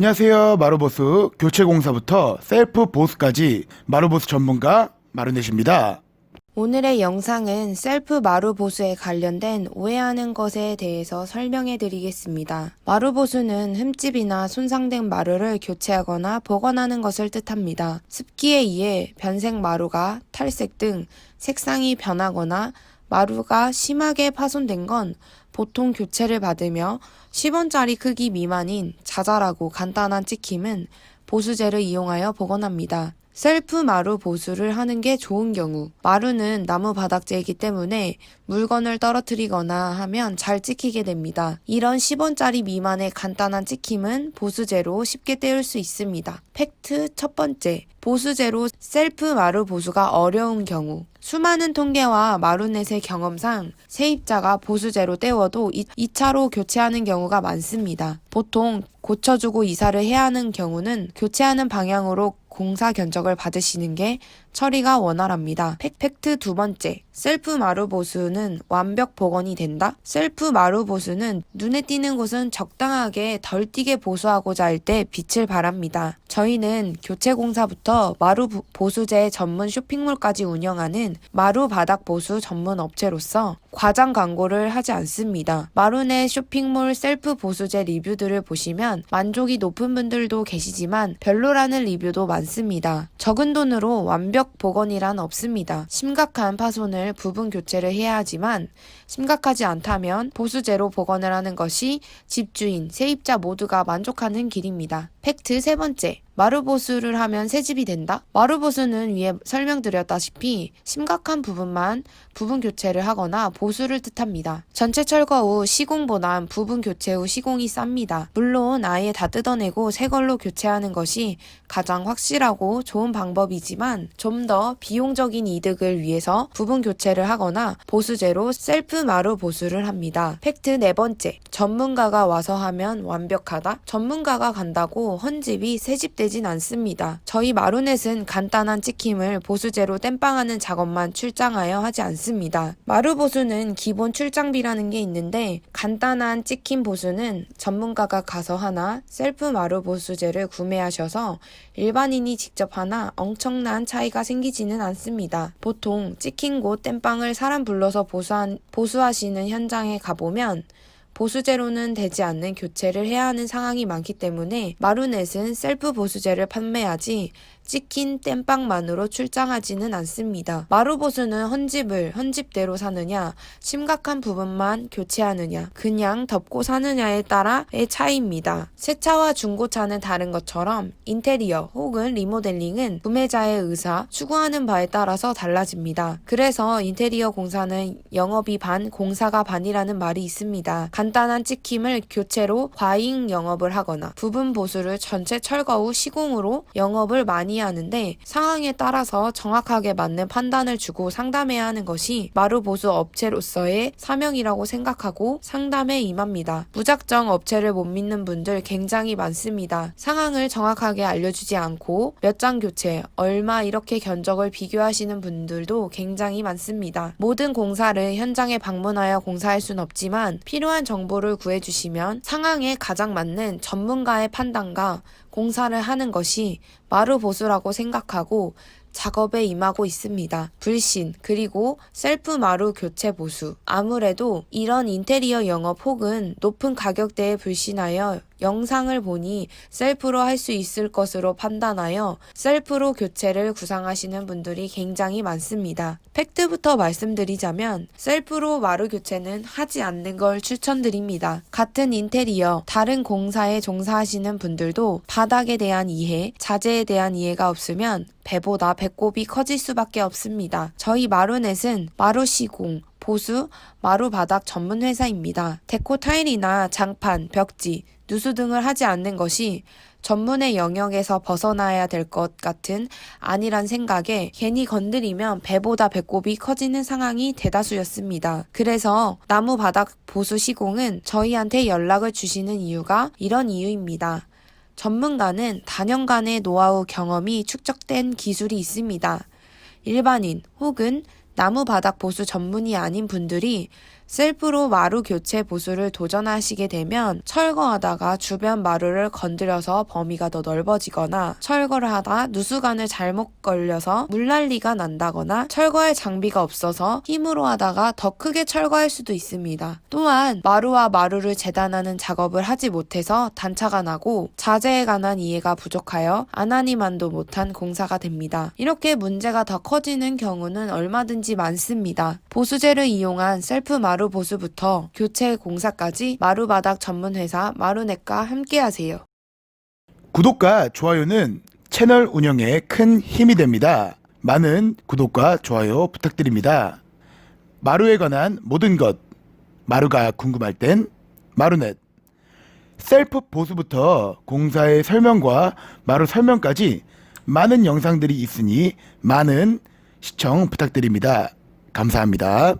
안녕하세요. 마루보스 교체공사부터 셀프 보스까지 마루보스 전문가 마루넷입니다. 오늘의 영상은 셀프 마루 보수에 관련된 오해하는 것에 대해서 설명해 드리겠습니다. 마루 보수는 흠집이나 손상된 마루를 교체하거나 복원하는 것을 뜻합니다. 습기에 의해 변색 마루가 탈색 등 색상이 변하거나 마루가 심하게 파손된 건 보통 교체를 받으며 10원짜리 크기 미만인 자잘하고 간단한 찍힘은 보수제를 이용하여 복원합니다. 셀프 마루 보수를 하는 게 좋은 경우, 마루는 나무 바닥재이기 때문에 물건을 떨어뜨리거나 하면 잘 찍히게 됩니다. 이런 10원짜리 미만의 간단한 찍힘은 보수제로 쉽게 떼울 수 있습니다. 팩트 첫 번째, 보수제로 셀프 마루 보수가 어려운 경우, 수많은 통계와 마루넷의 경험상 세입자가 보수제로 떼워도 2차로 교체하는 경우가 많습니다. 보통 고쳐주고 이사를 해야 하는 경우는 교체하는 방향으로 공사 견적을 받으시는 게 처리가 원활합니다. 팩- 팩트 두 번째. 셀프 마루 보수는 완벽 복원이 된다? 셀프 마루 보수는 눈에 띄는 곳은 적당하게 덜 띄게 보수하고자 할 때 빛을 발합니다. 저희는 교체 공사부터 마루 부- 보수제 전문 쇼핑몰까지 운영하는 마루 바닥 보수 전문 업체로서 과장 광고를 하지 않습니다. 마루넷 쇼핑몰 셀프 보수제 리뷰들을 보시면 만족이 높은 분들도 계시지만 별로라는 리뷰도 많습니다. 적은 돈으로 완벽 복원이란 없습니다. 심각한 파손을 부분 교체를 해야 하지만 심각하지 않다면 보수제로 복원을 하는 것이 집주인, 세입자 모두가 만족하는 길입니다. 팩트 세 번째. 마루보수를 하면 새집이 된다? 마루보수는 위에 설명드렸다시피 심각한 부분만 부분 교체를 하거나 보수를 뜻합니다. 전체 철거 후 시공보단 부분 교체 후 시공이 쌉니다. 물론 아예 다 뜯어내고 새 걸로 교체하는 것이 가장 확실하고 좋은 방법이지만 좀 더 비용적인 이득을 위해서 부분 교체를 하거나 보수제로 셀프 마루 보수를 합니다. 팩트 네 번째. 전문가가 와서 하면 완벽하다? 전문가가 간다고 헌집이 새집되진 않습니다. 저희 마루넷은 간단한 찍힘을 보수제로 땜빵하는 작업만 출장하여 하지 않습니다. 마루 보수는 기본 출장비라는 게 있는데 간단한 찍힘 보수는 전문가가 가서 하나 셀프 마루 보수제를 구매하셔서 일반인이 직접 하나 엄청난 차이가 생기지는 않습니다. 보통 찍힌 곳 땜빵을 사람 불러서 보수한, 보수하시는 현장에 가보면 보수제로는 되지 않는 교체를 해야 하는 상황이 많기 때문에 마루넷은 셀프 보수제를 판매하지 찍힌 땜빵만으로 출장하지는 않습니다. 마루보수는 헌집을 헌집대로 사느냐, 심각한 부분만 교체하느냐, 그냥 덮고 사느냐에 따라의 차이입니다. 새 차와 중고차는 다른 것처럼 인테리어 혹은 리모델링은 구매자의 의사, 추구하는 바에 따라서 달라집니다. 그래서 인테리어 공사는 영업이 반, 공사가 반이라는 말이 있습니다. 간단한 찍힘을 교체로 과잉 영업을 하거나 부분 보수를 전체 철거 후 시공으로 영업을 많이 하는데 상황에 따라서 정확하게 맞는 판단을 주고 상담해야 하는 것이 마루 보수 업체로서의 사명이라고 생각하고 상담에 임합니다. 무작정 업체를 못 믿는 분들 굉장히 많습니다. 상황을 정확하게 알려주지 않고 몇 장 교체, 얼마 이렇게 견적을 비교하시는 분들도 굉장히 많습니다. 모든 공사를 현장에 방문하여 공사할 순 없지만 필요한 정보를 구해주시면 상황에 가장 맞는 전문가의 판단과 공사를 하는 것이 마루 보수라고 생각하고 작업에 임하고 있습니다. 불신, 그리고 셀프 마루 교체 보수. 아무래도 이런 인테리어 영업 혹은 높은 가격대에 불신하여 영상을 보니 셀프로 할 수 있을 것으로 판단하여 셀프로 교체를 구상하시는 분들이 굉장히 많습니다. 팩트부터 말씀드리자면 셀프로 마루 교체는 하지 않는 걸 추천드립니다. 같은 인테리어, 다른 공사에 종사하시는 분들도 바닥에 대한 이해, 자재에 대한 이해가 없으면 배보다 배꼽이 커질 수밖에 없습니다. 저희 마루넷은 마루 시공, 보수, 마루 바닥 전문 회사입니다. 데코 타일이나 장판, 벽지, 누수 등을 하지 않는 것이 전문의 영역에서 벗어나야 될 것 같은 아니란 생각에 괜히 건드리면 배보다 배꼽이 커지는 상황이 대다수였습니다. 그래서 나무 바닥 보수 시공은 저희한테 연락을 주시는 이유가 이런 이유입니다. 전문가는 단연간의 노하우 경험이 축적된 기술이 있습니다. 일반인 혹은 나무 바닥 보수 전문이 아닌 분들이 셀프로 마루 교체 보수를 도전하시게 되면 철거하다가 주변 마루를 건드려서 범위가 더 넓어지거나 철거를 하다 누수관을 잘못 걸려서 물난리가 난다거나 철거할 장비가 없어서 힘으로 하다가 더 크게 철거할 수도 있습니다. 또한 마루와 마루를 재단하는 작업을 하지 못해서 단차가 나고 자재에 관한 이해가 부족하여 아나니만도 못한 공사가 됩니다. 이렇게 문제가 더 커지는 경우는 얼마든지 많습니다. 보수제를 이용한 셀프 마루 보수부터 교체 공사까지 마루 바닥 전문 회사 마루넷과 함께하세요. 구독과 좋아요는 채널 운영에 큰 힘이 됩니다. 많은 구독과 좋아요 부탁드립니다. 마루에 관한 모든 것, 마루가 궁금할 땐 마루넷. 셀프 보수부터 공사의 설명과 마루 설명까지 많은 영상들이 있으니 많은 시청 부탁드립니다. 감사합니다.